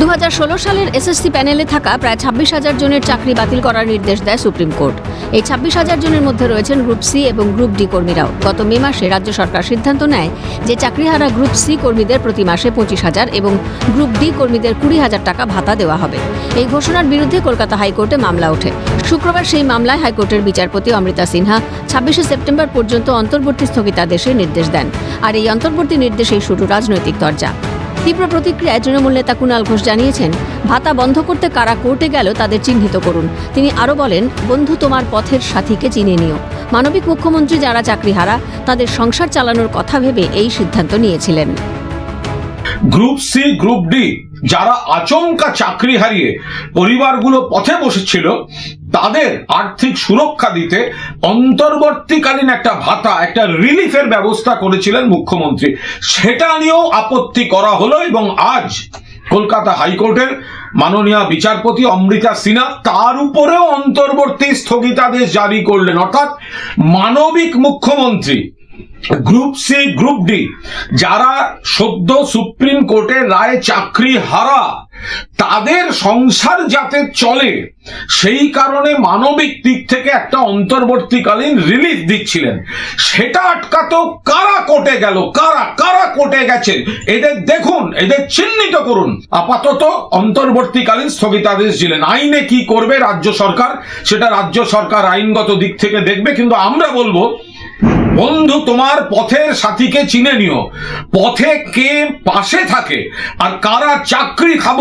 দু হাজার ষোলো সালের এসএসসি প্যানেলে থাকা প্রায় ছাব্বিশ হাজার জনের চাকরি বাতিল করার নির্দেশ দেয় সুপ্রিম কোর্ট। এই ছাব্বিশ হাজার জনের মধ্যে রয়েছেন গ্রুপ সি এবং গ্রুপ ডি কর্মীরাও। গত মে মাসে রাজ্য সরকার সিদ্ধান্ত নেয় যে চাকরিহারা গ্রুপ সি কর্মীদের প্রতি মাসে পঁচিশ হাজার এবং গ্রুপ ডি কর্মীদের কুড়ি হাজার টাকা ভাতা দেওয়া হবে। এই ঘোষণার বিরুদ্ধে কলকাতা হাইকোর্টে মামলা ওঠে। শুক্রবার সেই মামলায় হাইকোর্টের বিচারপতি অমৃতা সিনহা ছাব্বিশে সেপ্টেম্বর পর্যন্ত অন্তর্বর্তী স্থগিতাদেশের নির্দেশ দেন। আর এই অন্তর্বর্তী নির্দেশেই শুরু রাজনৈতিক দরজা। তীব্র প্রতিক্রিয়ায় তৃণমূল নেতা কুণাল ঘোষ জানিয়েছেন, ভাতা বন্ধ করতে কারা কোর্টে গেল তাদের চিহ্নিত করুন। তিনি আরও বলেন, বন্ধু তোমার পথের সাথীকে চিনে নিও। মানবিক মুখ্যমন্ত্রী যারা চাকরিহারা, তাদের সংসার চালানোর কথা ভেবে এই সিদ্ধান্ত নিয়েছিলেন। গ্রুপ সি, গ্রুপ ডি যারা আচমকা চাকরি হারিয়ে পরিবারগুলো পথে বসেছিল, তাদের আর্থিক সুরক্ষা দিতে অন্তর্বর্তীকালীন একটা ভাতা, একটা রিলিফের ব্যবস্থা করেছিলেন মুখ্যমন্ত্রী। সেটা নিয়েও আপত্তি করা হলো এবং আজ কলকাতা হাইকোর্টের মাননীয় বিচারপতি অমৃতা সিনহা তার উপরেও অন্তর্বর্তী স্থগিতাদেশ জারি করলেন। অর্থাৎ মানবিক মুখ্যমন্ত্রী গ্রুপ সি, গ্রুপ ডি, যারা সদ্য সুপ্রিম কোর্টের রায় চাকরি হারা, তাদের সংসার যাতে চলে, সেই কারণে মানবিক দিক থেকে একটা অন্তর্বর্তীকালীন রিলিফ দিচ্ছিলেন। সেটা আটকাতেও কারা কোর্টে গেল, কারা কারা কোর্টে গেছে, এদের দেখুন, এদের চিহ্নিত করুন। আপাতত অন্তর্বর্তীকালীন স্থগিতাদেশ দিলেন। আইনে কি করবে রাজ্য সরকার, সেটা রাজ্য সরকার আইনগত দিক থেকে দেখবে, কিন্তু আমরা বলব বন্ধু, তোমার পথের সাথীকে চিনে নিও। পথে কে পাশে থাকে আর কারা চাকরি খাব,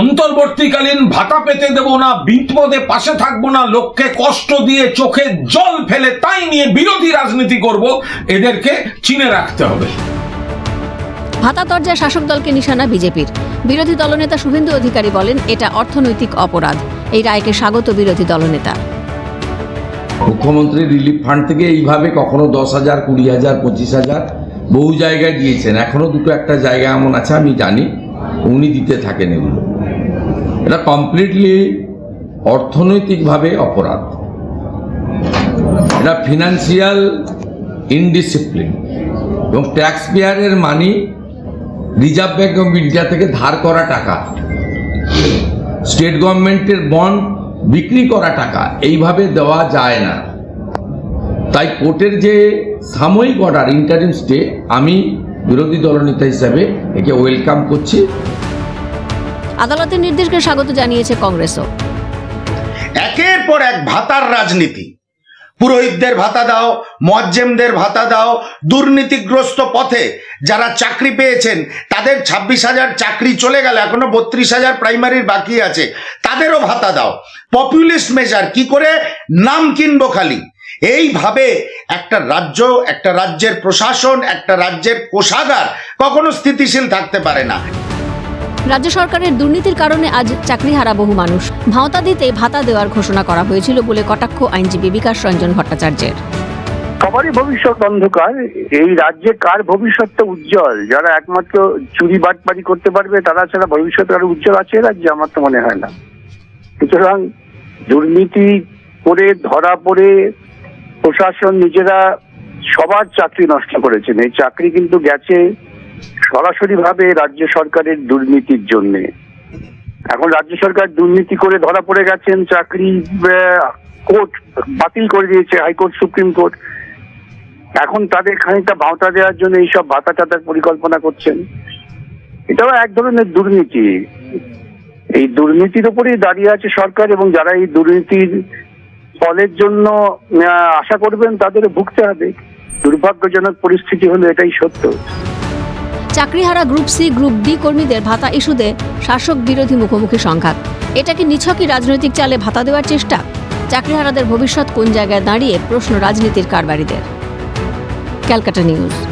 অন্তর্বর্তীকালীন ভাতা পেতে দেব না, বিপদে পাশে থাকব না, লোককে কষ্ট দিয়ে চোখে জল ফেলে তাই নিয়ে বিরোধী রাজনীতি করব, এদেরকে চিনে রাখতে হবে। ভাতা দরজায় শাসক দলকে নিশানা বিজেপির। বিরোধী দলনেতা শুভেন্দু অধিকারী বলেন, এটা অর্থনৈতিক অপরাধ। এই রায়কে স্বাগত বিরোধী দলনেতা। মুখ্যমন্ত্রী রিলিফ ফান্ড থেকে এইভাবে কখনো দশ হাজার, কুড়ি হাজার, পঁচিশ হাজার বহু জায়গায় দিয়েছেন। এখনও দুটো একটা জায়গা এমন আছে, আমি জানি। উনি দিতে থাকেন এগুলো। এটা কমপ্লিটলি অর্থনৈতিকভাবে অপরাধ। এটা ফিনান্সিয়াল ইনডিসিপ্লিন এবং ট্যাক্স পেয়ারের money reserve bank of India থেকে ধার করা টাকা। স্টেট গভর্নমেন্টের বন্ড বিক্রি করা টাকা এইভাবে দেওয়া যায় না। তাই কোর্টের যে সাময়িক অর্ডার ইন্টারিম স্টে আমি বিরোধী দলনেতা হিসাবে একে ওয়েলকাম করছি। আদালতের নির্দেশকে স্বাগত জানিয়েছে কংগ্রেসও। একের পর এক ভাতার রাজনীতি। পুরোহিতদের ভাতা দাও, মজ্জেমদের ভাতা দাও, দুর্নীতিগ্রস্ত পথে যারা চাকরি পেয়েছেন, তাদের ছাব্বিশ হাজার চাকরি চলে গেল, এখনও বত্রিশ হাজার প্রাইমারির বাকি আছে, তাদেরও ভাতা দাও। পপুলিস্ট মেজার কি করে? নাম কিনবো খালি। এইভাবে একটা রাজ্য, একটা রাজ্যের প্রশাসন, একটা রাজ্যের কোষাগার কখনো স্থিতিশীল থাকতে পারে না। রাজ্য সরকারের দুর্নীতির কারণে আজ চাকরিহারা বহু মানুষ। ভাওতা দিতে ভাতা দেওয়ার ঘোষণা করা হয়েছিল বলে কটাক্ষ আইনজীবী বিকাশ রঞ্জন ভট্টাচার্যের। সবারই ভবিষ্যৎ অন্ধকার। এই রাজ্যে কার ভবিষ্যৎটা উজ্জ্বল? যারা একমাত্র চুরি বাটপারি করতে পারবে, তারা ছাড়া ভবিষ্যৎ আরও উজ্জ্বল আছে রাজ্যে? আমার তো মনে হয় না। সুতরাং দুর্নীতি করে, ধরা পড়ে, প্রশাসন নিজেরা সবার চাকরি নষ্ট করেছেন। এই চাকরি কিন্তু গেছে সরাসরি ভাবে রাজ্য সরকারের দুর্নীতির জন্যে। এখন রাজ্য সরকার দুর্নীতি করে ধরা পড়ে গেছেন, চাকরি কোর্ট বাতিল করে দিয়েছে, হাইকোর্ট, সুপ্রিম কোর্ট। এখন তাদের খানিকটা ভাওতা দেওয়ার জন্য এইসব ভাতা টাতার পরিকল্পনা করছেন। এটাও এক ধরনের দুর্নীতি। এই দুর্নীতির উপরেই দাঁড়িয়ে আছে সরকার এবং যারা এই দুর্নীতির ফলের জন্য আশা করবেন তাদের ভুগতে হবে। দুর্ভাগ্যজনক পরিস্থিতি হলো এটাই সত্য। চাকরিহারা গ্রুপ সি, গ্রুপ ডি কর্মীদের ভাতা ইস্যুতে শাসক বিরোধী মুখোমুখি সংঘাত। এটা কি নিছকই রাজনৈতিক চালে ভাতা দেওয়ার চেষ্টা? চাকরিহারাদের ভবিষ্যৎ কোন জায়গায় দাঁড়িয়ে প্রশ্ন রাজনীতির কারবারিদের। ক্যালকাটা নিউজ।